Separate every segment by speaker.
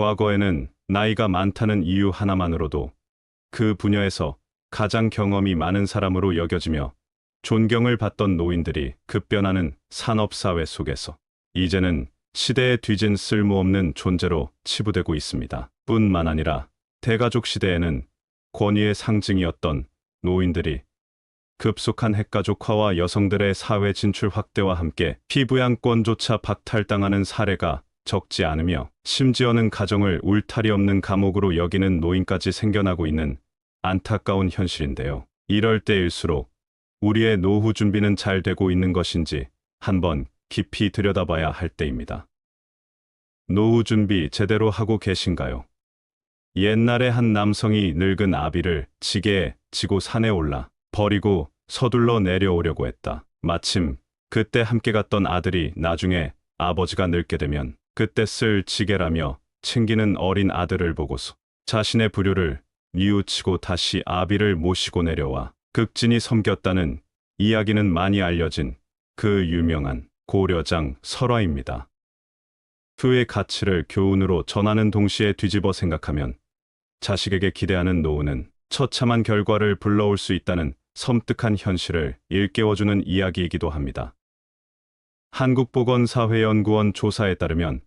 Speaker 1: 과거에는 나이가 많다는 이유 하나만으로도 그 분야에서 가장 경험이 많은 사람으로 여겨지며 존경을 받던 노인들이 급변하는 산업사회 속에서 이제는 시대에 뒤진 쓸모없는 존재로 치부되고 있습니다. 뿐만 아니라 대가족 시대에는 권위의 상징이었던 노인들이 급속한 핵가족화와 여성들의 사회 진출 확대와 함께 피부양권조차 박탈당하는 사례가 적지 않으며 심지어는 가정을 울타리 없는 감옥으로 여기는 노인까지 생겨나고 있는 안타까운 현실인데요. 이럴 때일수록 우리의 노후 준비는 잘 되고 있는 것인지 한번 깊이 들여다봐야 할 때입니다. 노후 준비 제대로 하고 계신가요? 옛날에 한 남성이 늙은 아비를 지게에 지고 산에 올라 버리고 서둘러 내려오려고 했다. 마침 그때 함께 갔던 아들이 나중에 아버지가 늙게 되면 그때 쓸 지게라며 챙기는 어린 아들을 보고서 자신의 부류를 뉘우치고 다시 아비를 모시고 내려와 극진히 섬겼다는 이야기는 많이 알려진 그 유명한 고려장 설화입니다. 그의 가치를 교훈으로 전하는 동시에 뒤집어 생각하면 자식에게 기대하는 노후는 처참한 결과를 불러올 수 있다는 섬뜩한 현실을 일깨워주는 이야기이기도 합니다. 한국보건사회연구원 조사에 따르면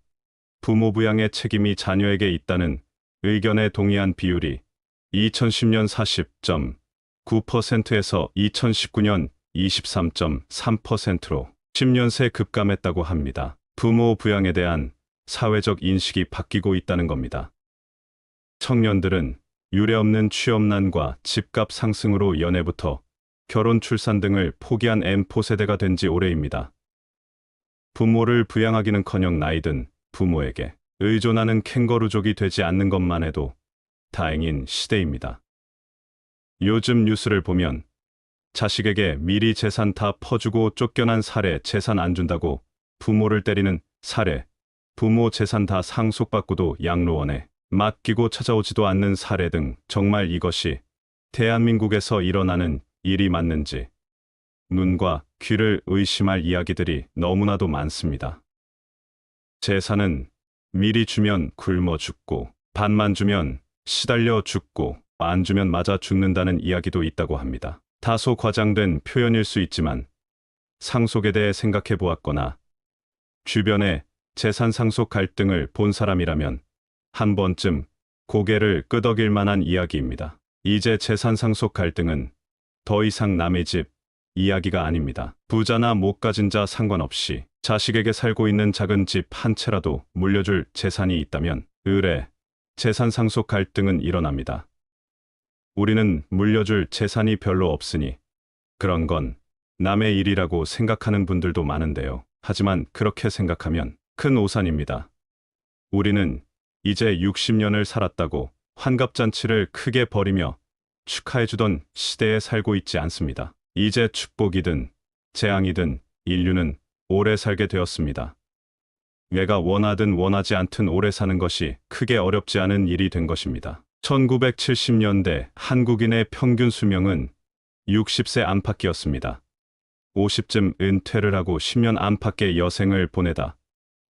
Speaker 1: 부모 부양의 책임이 자녀에게 있다는 의견에 동의한 비율이 2010년 40.9%에서 2019년 23.3%로 10년 새 급감했다고 합니다. 부모 부양에 대한 사회적 인식이 바뀌고 있다는 겁니다. 청년들은 유례없는 취업난과 집값 상승으로 연애부터 결혼 출산 등을 포기한 M4 세대가 된 지 오래입니다. 부모를 부양하기는커녕 나이든 부모에게 의존하는 캥거루족이 되지 않는 것만 해도 다행인 시대입니다. 요즘 뉴스를 보면 자식에게 미리 재산 다 퍼주고 쫓겨난 사례 재산 안 준다고 부모를 때리는 사례, 부모 재산 다 상속받고도 양로원에 맡기고 찾아오지도 않는 사례 등 정말 이것이 대한민국에서 일어나는 일이 맞는지 눈과 귀를 의심할 이야기들이 너무나도 많습니다. 재산은 미리 주면 굶어 죽고 반만 주면 시달려 죽고 안 주면 맞아 죽는다는 이야기도 있다고 합니다. 다소 과장된 표현일 수 있지만 상속에 대해 생각해 보았거나 주변에 재산 상속 갈등을 본 사람이라면 한 번쯤 고개를 끄덕일 만한 이야기입니다. 이제 재산 상속 갈등은 더 이상 남의 집 이야기가 아닙니다. 부자나 못 가진 자 상관없이 자식에게 살고 있는 작은 집 한 채라도 물려줄 재산이 있다면 의뢰, 재산 상속 갈등은 일어납니다. 우리는 물려줄 재산이 별로 없으니 그런 건 남의 일이라고 생각하는 분들도 많은데요. 하지만 그렇게 생각하면 큰 오산입니다. 우리는 이제 60년을 살았다고 환갑잔치를 크게 벌이며 축하해주던 시대에 살고 있지 않습니다. 이제 축복이든 재앙이든 인류는 오래 살게 되었습니다. 내가 원하든 원하지 않든 오래 사는 것이 크게 어렵지 않은 일이 된 것입니다. 1970년대 한국인의 평균 수명은 60세 안팎이었습니다. 50쯤 은퇴를 하고 10년 안팎의 여생을 보내다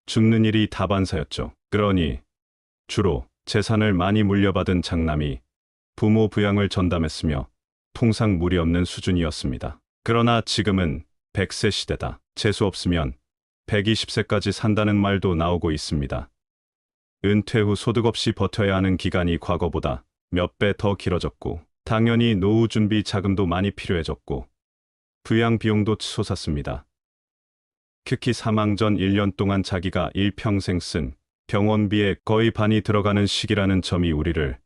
Speaker 1: 죽는 일이 다반사였죠. 그러니 주로 재산을 많이 물려받은 장남이 부모 부양을 전담했으며 통상 무리 없는 수준이었습니다. 그러나 지금은 100세 시대다. 재수 없으면 120세까지 산다는 말도 나오고 있습니다. 은퇴 후 소득 없이 버텨야 하는 기간이 과거보다 몇 배 더 길어졌고, 당연히 노후 준비 자금도 많이 필요해졌고, 부양 비용도 치솟았습니다. 특히 사망 전 1년 동안 자기가 일평생 쓴 병원비의 거의 반이 들어가는 시기라는 점이 우리를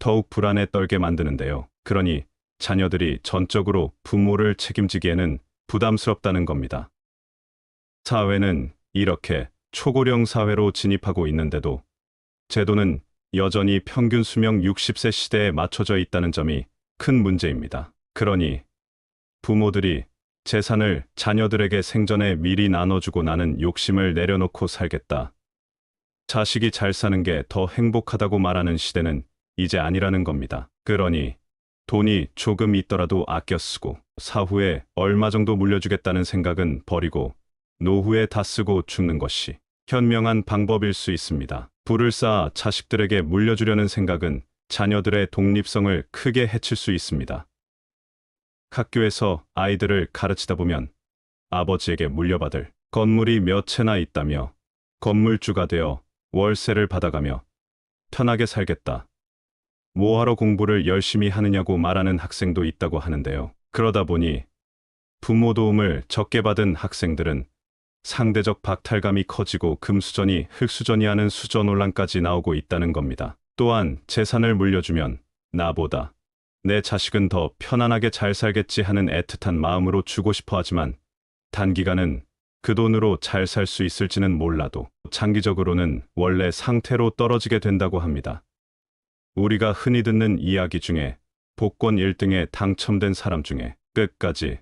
Speaker 1: 더욱 불안에 떨게 만드는데요. 그러니 자녀들이 전적으로 부모를 책임지기에는 부담스럽다는 겁니다. 사회는 이렇게 초고령 사회로 진입하고 있는데도 제도는 여전히 평균 수명 60세 시대에 맞춰져 있다는 점이 큰 문제입니다. 그러니 부모들이 재산을 자녀들에게 생전에 미리 나눠주고 나는 욕심을 내려놓고 살겠다. 자식이 잘 사는 게 더 행복하다고 말하는 시대는 이제 아니라는 겁니다. 그러니 돈이 조금 있더라도 아껴 쓰고 사후에 얼마 정도 물려주겠다는 생각은 버리고 노후에 다 쓰고 죽는 것이 현명한 방법일 수 있습니다. 불을 쌓아 자식들에게 물려주려는 생각은 자녀들의 독립성을 크게 해칠 수 있습니다. 학교에서 아이들을 가르치다 보면 아버지에게 물려받을 건물이 몇 채나 있다며 건물주가 되어 월세를 받아가며 편하게 살겠다. 뭐하러 공부를 열심히 하느냐고 말하는 학생도 있다고 하는데요. 그러다 보니 부모 도움을 적게 받은 학생들은 상대적 박탈감이 커지고 금수전이 흙수전이 하는 수저 논란까지 나오고 있다는 겁니다. 또한 재산을 물려주면 나보다 내 자식은 더 편안하게 잘 살겠지 하는 애틋한 마음으로 주고 싶어 하지만 단기간은 그 돈으로 잘 살 수 있을지는 몰라도 장기적으로는 원래 상태로 떨어지게 된다고 합니다. 우리가 흔히 듣는 이야기 중에 복권 1등에 당첨된 사람 중에 끝까지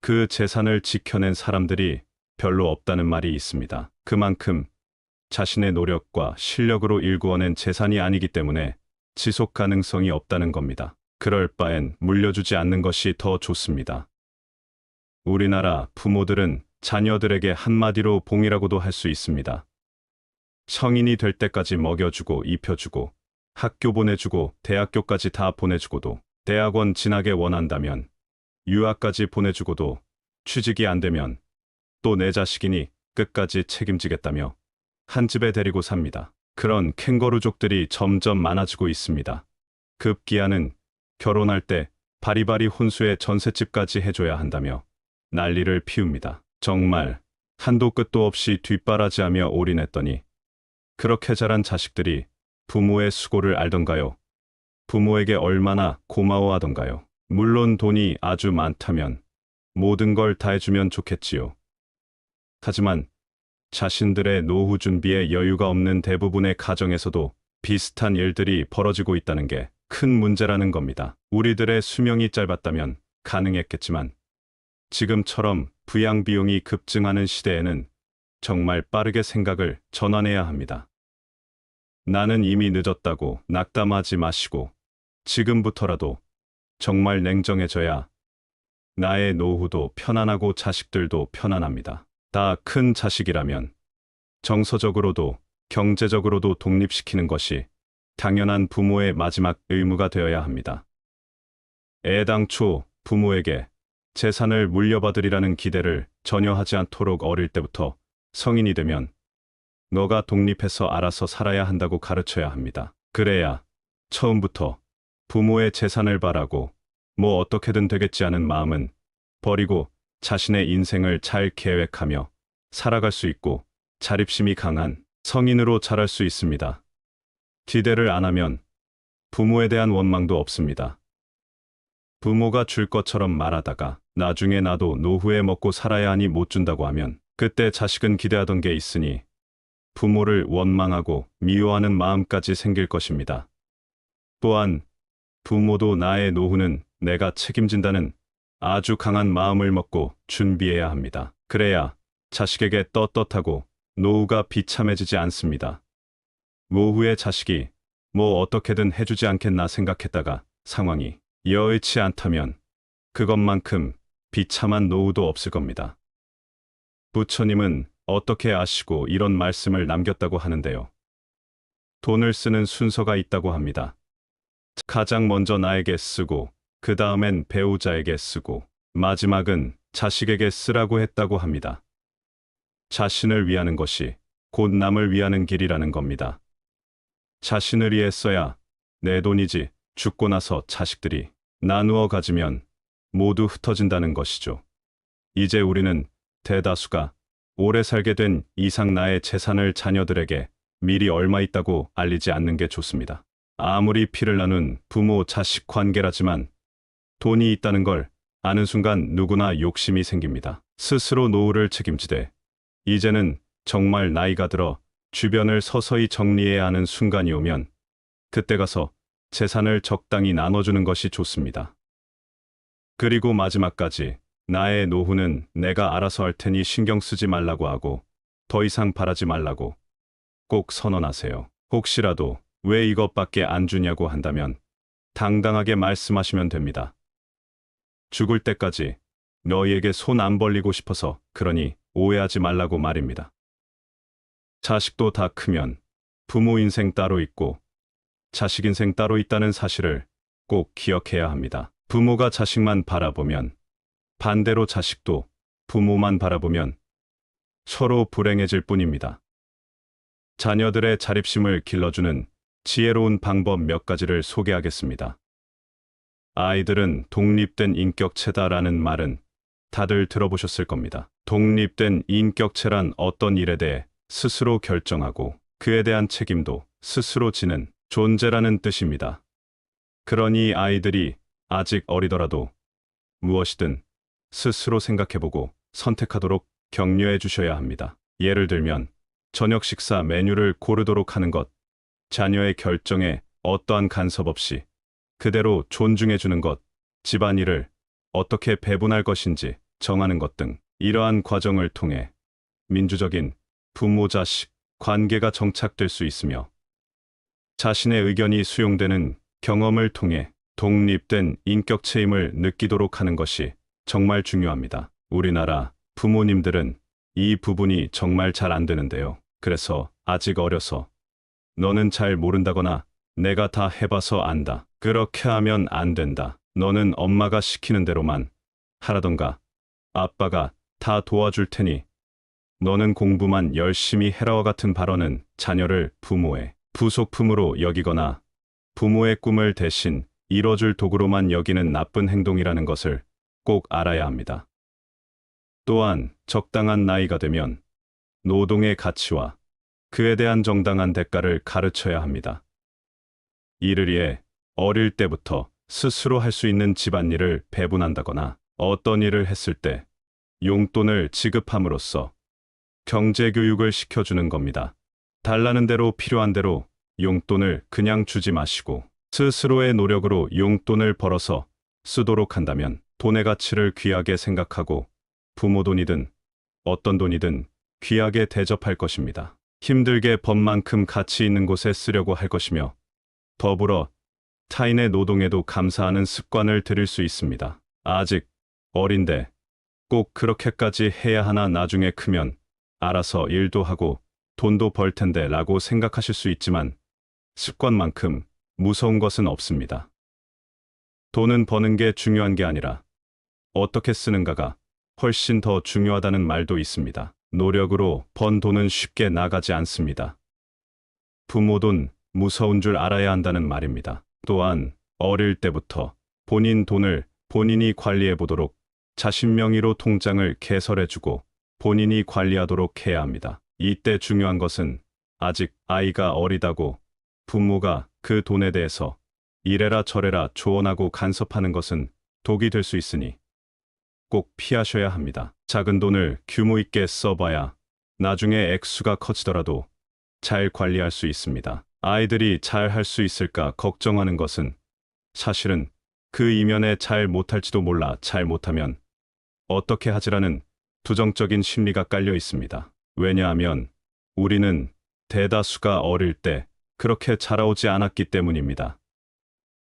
Speaker 1: 그 재산을 지켜낸 사람들이 별로 없다는 말이 있습니다. 그만큼 자신의 노력과 실력으로 일구어낸 재산이 아니기 때문에 지속 가능성이 없다는 겁니다. 그럴 바엔 물려주지 않는 것이 더 좋습니다. 우리나라 부모들은 자녀들에게 한마디로 봉이라고도 할 수 있습니다. 성인이 될 때까지 먹여주고 입혀주고 학교 보내주고 대학교까지 다 보내주고도 대학원 진학에 원한다면 유학까지 보내주고도 취직이 안 되면 또 내 자식이니 끝까지 책임지겠다며 한 집에 데리고 삽니다. 그런 캥거루족들이 점점 많아지고 있습니다. 급기야는 결혼할 때 바리바리 혼수에 전셋집까지 해줘야 한다며 난리를 피웁니다. 정말 한도 끝도 없이 뒷바라지하며 올인했더니 그렇게 자란 자식들이 부모의 수고를 알던가요? 부모에게 얼마나 고마워하던가요? 물론 돈이 아주 많다면 모든 걸 다 해주면 좋겠지요. 하지만 자신들의 노후 준비에 여유가 없는 대부분의 가정에서도 비슷한 일들이 벌어지고 있다는 게 큰 문제라는 겁니다. 우리들의 수명이 짧았다면 가능했겠지만 지금처럼 부양 비용이 급증하는 시대에는 정말 빠르게 생각을 전환해야 합니다. 나는 이미 늦었다고 낙담하지 마시고 지금부터라도 정말 냉정해져야 나의 노후도 편안하고 자식들도 편안합니다. 다 큰 자식이라면 정서적으로도 경제적으로도 독립시키는 것이 당연한 부모의 마지막 의무가 되어야 합니다. 애당초 부모에게 재산을 물려받으리라는 기대를 전혀 하지 않도록 어릴 때부터 성인이 되면 너가 독립해서 알아서 살아야 한다고 가르쳐야 합니다. 그래야 처음부터 부모의 재산을 바라고 뭐 어떻게든 되겠지 하는 마음은 버리고 자신의 인생을 잘 계획하며 살아갈 수 있고 자립심이 강한 성인으로 자랄 수 있습니다. 기대를 안 하면 부모에 대한 원망도 없습니다. 부모가 줄 것처럼 말하다가 나중에 나도 노후에 먹고 살아야 하니 못 준다고 하면 그때 자식은 기대하던 게 있으니 부모를 원망하고 미워하는 마음까지 생길 것입니다. 또한 부모도 나의 노후는 내가 책임진다는 아주 강한 마음을 먹고 준비해야 합니다. 그래야 자식에게 떳떳하고 노후가 비참해지지 않습니다. 노후의 자식이 뭐 어떻게든 해주지 않겠나 생각했다가 상황이 여의치 않다면 그것만큼 비참한 노후도 없을 겁니다. 부처님은 어떻게 아시고 이런 말씀을 남겼다고 하는데요. 돈을 쓰는 순서가 있다고 합니다. 가장 먼저 나에게 쓰고, 그 다음엔 배우자에게 쓰고, 마지막은 자식에게 쓰라고 했다고 합니다. 자신을 위하는 것이 곧 남을 위하는 길이라는 겁니다. 자신을 위해 써야 내 돈이지 죽고 나서 자식들이 나누어 가지면 모두 흩어진다는 것이죠. 이제 우리는 대다수가 오래 살게 된 이상 나의 재산을 자녀들에게 미리 얼마 있다고 알리지 않는 게 좋습니다. 아무리 피를 나눈 부모 자식 관계라지만 돈이 있다는 걸 아는 순간 누구나 욕심이 생깁니다. 스스로 노후를 책임지되 이제는 정말 나이가 들어 주변을 서서히 정리해야 하는 순간이 오면 그때 가서 재산을 적당히 나눠주는 것이 좋습니다. 그리고 마지막까지 나의 노후는 내가 알아서 할 테니 신경 쓰지 말라고 하고 더 이상 바라지 말라고 꼭 선언하세요. 혹시라도 왜 이것밖에 안 주냐고 한다면 당당하게 말씀하시면 됩니다. 죽을 때까지 너희에게 손 안 벌리고 싶어서 그러니 오해하지 말라고 말입니다. 자식도 다 크면 부모 인생 따로 있고 자식 인생 따로 있다는 사실을 꼭 기억해야 합니다. 부모가 자식만 바라보면 반대로 자식도 부모만 바라보면 서로 불행해질 뿐입니다. 자녀들의 자립심을 길러주는 지혜로운 방법 몇 가지를 소개하겠습니다. 아이들은 독립된 인격체다라는 말은 다들 들어보셨을 겁니다. 독립된 인격체란 어떤 일에 대해 스스로 결정하고 그에 대한 책임도 스스로 지는 존재라는 뜻입니다. 그러니 아이들이 아직 어리더라도 무엇이든 스스로 생각해보고 선택하도록 격려해 주셔야 합니다. 예를 들면 저녁 식사 메뉴를 고르도록 하는 것, 자녀의 결정에 어떠한 간섭 없이 그대로 존중해 주는 것, 집안일을 어떻게 배분할 것인지 정하는 것 등 이러한 과정을 통해 민주적인 부모 자식 관계가 정착될 수 있으며 자신의 의견이 수용되는 경험을 통해 독립된 인격체임을 느끼도록 하는 것이 정말 중요합니다. 우리나라 부모님들은 이 부분이 정말 잘 안 되는데요. 그래서 아직 어려서 너는 잘 모른다거나 내가 다 해봐서 안다. 그렇게 하면 안 된다. 너는 엄마가 시키는 대로만 하라던가 아빠가 다 도와줄 테니 너는 공부만 열심히 해라와 같은 발언은 자녀를 부모의 부속품으로 여기거나 부모의 꿈을 대신 이뤄줄 도구로만 여기는 나쁜 행동이라는 것을 꼭 알아야 합니다. 또한 적당한 나이가 되면 노동의 가치와 그에 대한 정당한 대가를 가르쳐야 합니다. 이를 위해 어릴 때부터 스스로 할 수 있는 집안일을 배분한다거나 어떤 일을 했을 때 용돈을 지급함으로써 경제 교육을 시켜주는 겁니다. 달라는 대로 필요한 대로 용돈을 그냥 주지 마시고 스스로의 노력으로 용돈을 벌어서 쓰도록 한다면 돈의 가치를 귀하게 생각하고 부모 돈이든 어떤 돈이든 귀하게 대접할 것입니다. 힘들게 법만큼 가치 있는 곳에 쓰려고 할 것이며 더불어 타인의 노동에도 감사하는 습관을 들일 수 있습니다. 아직 어린데 꼭 그렇게까지 해야 하나 나중에 크면 알아서 일도 하고 돈도 벌 텐데 라고 생각하실 수 있지만 습관만큼 무서운 것은 없습니다. 돈은 버는 게 중요한 게 아니라 어떻게 쓰는가가 훨씬 더 중요하다는 말도 있습니다. 노력으로 번 돈은 쉽게 나가지 않습니다. 부모 돈 무서운 줄 알아야 한다는 말입니다. 또한 어릴 때부터 본인 돈을 본인이 관리해 보도록 자신 명의로 통장을 개설해 주고 본인이 관리하도록 해야 합니다. 이때 중요한 것은 아직 아이가 어리다고 부모가 그 돈에 대해서 이래라 저래라 조언하고 간섭하는 것은 독이 될 수 있으니 꼭 피하셔야 합니다. 작은 돈을 규모 있게 써봐야 나중에 액수가 커지더라도 잘 관리할 수 있습니다. 아이들이 잘 할 수 있을까 걱정하는 것은 사실은 그 이면에 잘 못할지도 몰라 잘 못하면 어떻게 하지라는 부정적인 심리가 깔려 있습니다. 왜냐하면 우리는 대다수가 어릴 때 그렇게 자라오지 않았기 때문입니다.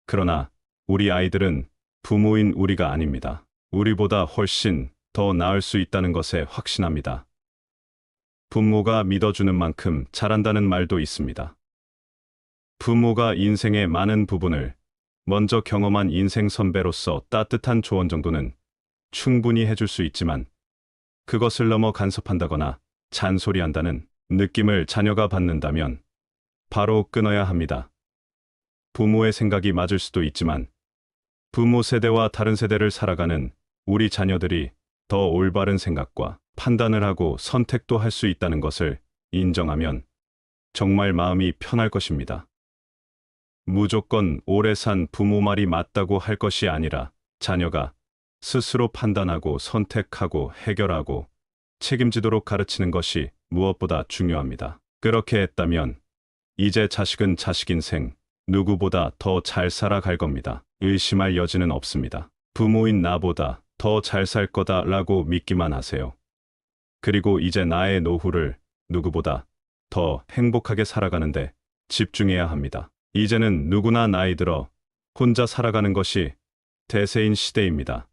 Speaker 1: 그러나 우리 아이들은 부모인 우리가 아닙니다. 우리보다 훨씬 더 나을 수 있다는 것에 확신합니다. 부모가 믿어주는 만큼 잘한다는 말도 있습니다. 부모가 인생의 많은 부분을 먼저 경험한 인생 선배로서 따뜻한 조언 정도는 충분히 해줄 수 있지만 그것을 넘어 간섭한다거나 잔소리한다는 느낌을 자녀가 받는다면 바로 끊어야 합니다. 부모의 생각이 맞을 수도 있지만 부모 세대와 다른 세대를 살아가는 우리 자녀들이 더 올바른 생각과 판단을 하고 선택도 할 수 있다는 것을 인정하면 정말 마음이 편할 것입니다. 무조건 오래 산 부모 말이 맞다고 할 것이 아니라 자녀가 스스로 판단하고 선택하고 해결하고 책임지도록 가르치는 것이 무엇보다 중요합니다. 그렇게 했다면 이제 자식은 자식 인생 누구보다 더 잘 살아갈 겁니다. 의심할 여지는 없습니다. 부모인 나보다 더 잘 살 거다 라고 믿기만 하세요. 그리고 이제 나의 노후를 누구보다 더 행복하게 살아가는데 집중해야 합니다. 이제는 누구나 나이 들어 혼자 살아가는 것이 대세인 시대입니다.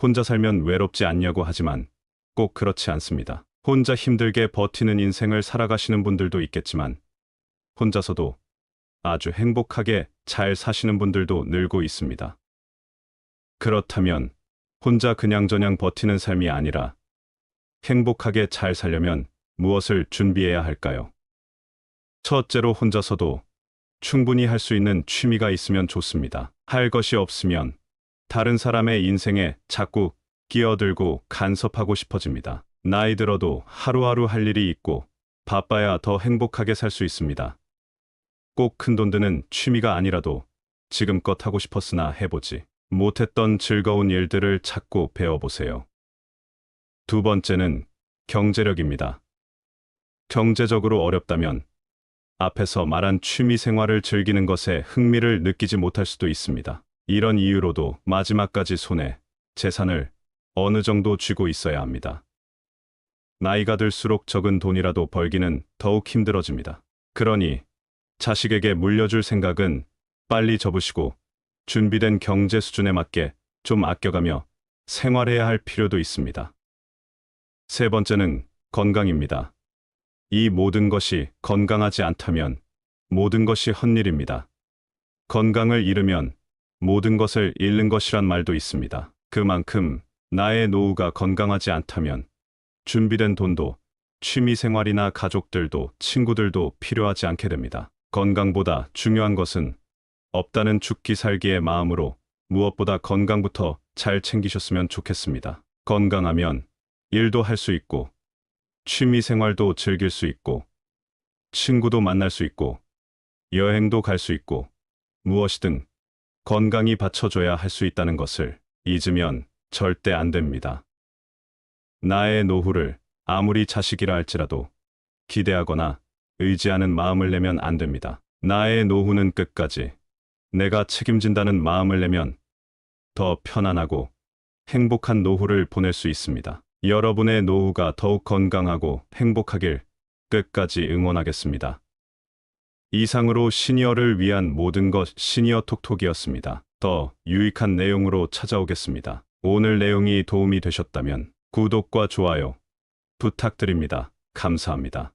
Speaker 1: 혼자 살면 외롭지 않냐고 하지만 꼭 그렇지 않습니다. 혼자 힘들게 버티는 인생을 살아가시는 분들도 있겠지만 혼자서도 아주 행복하게 잘 사시는 분들도 늘고 있습니다. 그렇다면 혼자 그냥저냥 버티는 삶이 아니라 행복하게 잘 살려면 무엇을 준비해야 할까요? 첫째로 혼자서도 충분히 할 수 있는 취미가 있으면 좋습니다. 할 것이 없으면 다른 사람의 인생에 자꾸 끼어들고 간섭하고 싶어집니다. 나이 들어도 하루하루 할 일이 있고 바빠야 더 행복하게 살 수 있습니다. 꼭 큰 돈 드는 취미가 아니라도 지금껏 하고 싶었으나 해보지 못했던 즐거운 일들을 찾고 배워보세요. 두 번째는 경제력입니다. 경제적으로 어렵다면 앞에서 말한 취미 생활을 즐기는 것에 흥미를 느끼지 못할 수도 있습니다. 이런 이유로도 마지막까지 손에 재산을 어느 정도 쥐고 있어야 합니다. 나이가 들수록 적은 돈이라도 벌기는 더욱 힘들어집니다. 그러니 자식에게 물려줄 생각은 빨리 접으시고 준비된 경제 수준에 맞게 좀 아껴가며 생활해야 할 필요도 있습니다. 세 번째는 건강입니다. 이 모든 것이 건강하지 않다면 모든 것이 헛일입니다. 건강을 잃으면 모든 것을 잃는 것이란 말도 있습니다. 그만큼 나의 노후가 건강하지 않다면 준비된 돈도 취미 생활이나 가족들도 친구들도 필요하지 않게 됩니다. 건강보다 중요한 것은 없다는 죽기 살기의 마음으로 무엇보다 건강부터 잘 챙기셨으면 좋겠습니다. 건강하면 일도 할 수 있고 취미 생활도 즐길 수 있고 친구도 만날 수 있고 여행도 갈 수 있고 무엇이든 건강이 받쳐줘야 할 수 있다는 것을 잊으면 절대 안 됩니다. 나의 노후를 아무리 자식이라 할지라도 기대하거나 의지하는 마음을 내면 안 됩니다. 나의 노후는 끝까지 내가 책임진다는 마음을 내면 더 편안하고 행복한 노후를 보낼 수 있습니다. 여러분의 노후가 더욱 건강하고 행복하길 끝까지 응원하겠습니다. 이상으로 시니어를 위한 모든 것 시니어 톡톡이었습니다. 더 유익한 내용으로 찾아오겠습니다. 오늘 내용이 도움이 되셨다면 구독과 좋아요 부탁드립니다. 감사합니다.